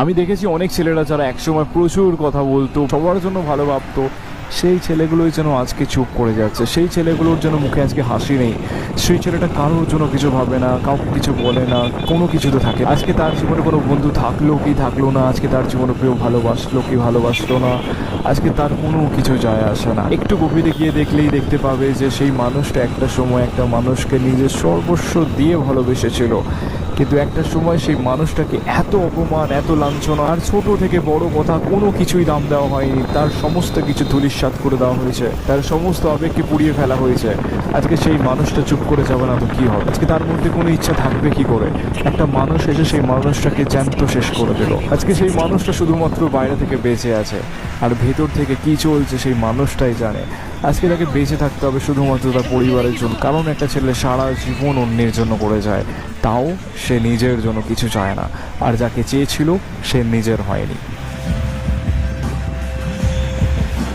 আমি দেখেছি অনেক ছেলেরা যারা একসময় প্রচুর কথা বলতো, সবার জন্য ভালো ভাবতো, সেই ছেলেগুলোই যেন আজকে চুপ করে যাচ্ছে, সেই ছেলেগুলোর যেন মুখে আজকে হাসি নেই, সেই ছেলেটা কারোর জন্য কিছু ভাবে না, কাউকে কিছু বলে না, কোনো কিছুতে থাকে আজকে তার জীবনে কোনো বন্ধু থাকল কি থাকল না, আজকে তার জীবনে কেউ ভালোবাসলো কি ভালোবাসলো না, আজকে তার কোনো কিছু যায় আসে না। একটু গভীরে গিয়ে দেখলেই দেখতে পাবে যে সেই মানুষটা একটা সময় একটা মানুষকে নিজের সর্বস্ব দিয়ে ভালোবেসেছিল। কিন্তু একটা সময় সেই মানুষটাকে এত অপমান, এত লাঞ্ছনা, আর ছোট থেকে বড় কথা কোনো কিছুই দাম দেওয়া হয়নি। তার সমস্ত কিছু ধুলিস্বাদ করে দেওয়া হয়েছে। তার সমস্ত আবেগকে পুড়িয়ে ফেলা হয়েছে। আজকে সেই মানুষটা চুপ করে যাবে না তো কি হবে? আজকে তার মধ্যে কোনো ইচ্ছা থাকবে কি করে? একটা মানুষ এসে সেই মানুষটাকে জ্যান্ত শেষ করে দিল। আজকে সেই মানুষটা শুধুমাত্র বাইরে থেকে বেঁচে আছে। আর ভেতর থেকে কি চলছে সেই মানুষটাই জানে। আজকে তাকে বেঁচে থাকতে হবে শুধুমাত্র তার পরিবারের জন্য। কারণ একটা ছেলে সারা জীবন অন্যের জন্য করে যায়। তাও সে নিজের জন্য কিছু চায় না। আর যাকে চেয়েছিল সে নিজের হয়নি।